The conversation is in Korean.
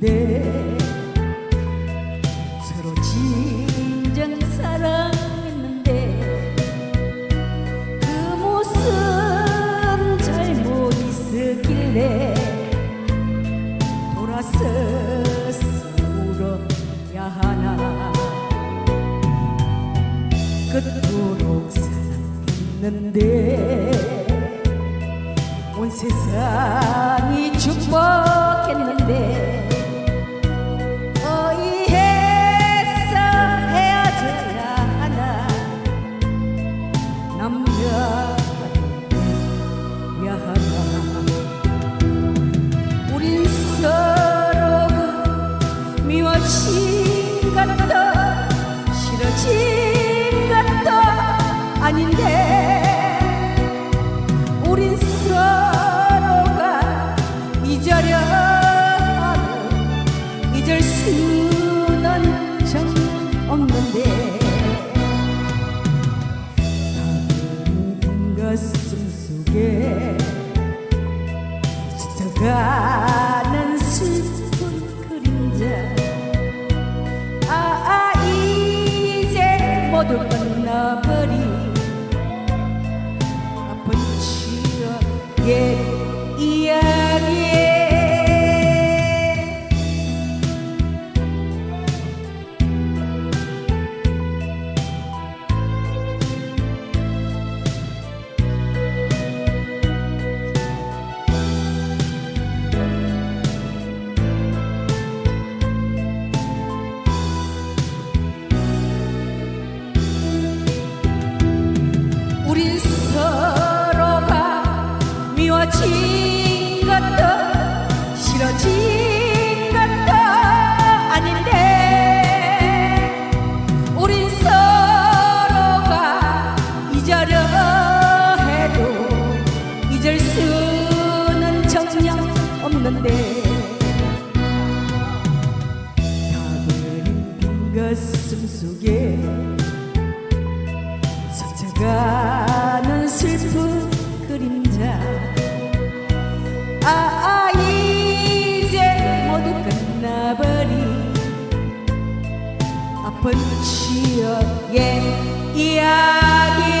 있는데 서로 진정 사랑했는데 그 모습 잘못 있었길래 돌아서서 울어야 하나. 끝도록 사랑했는데 온 세상이 축복했는데 아닌데 우린 서로가 잊으려 하고 잊을 수는 정 없는데 닫은 가슴 속에 스쳐가는 슬픈 그림자. 아, 아 이제 모두 끝나 우린 서로가 미워진 것도 싫어진 것도 아닌데 우린 서로가 잊으려 해도 잊을 수는 전혀 없는데 빈 가슴 속에 스쳐가 깊은 추억의 이야기.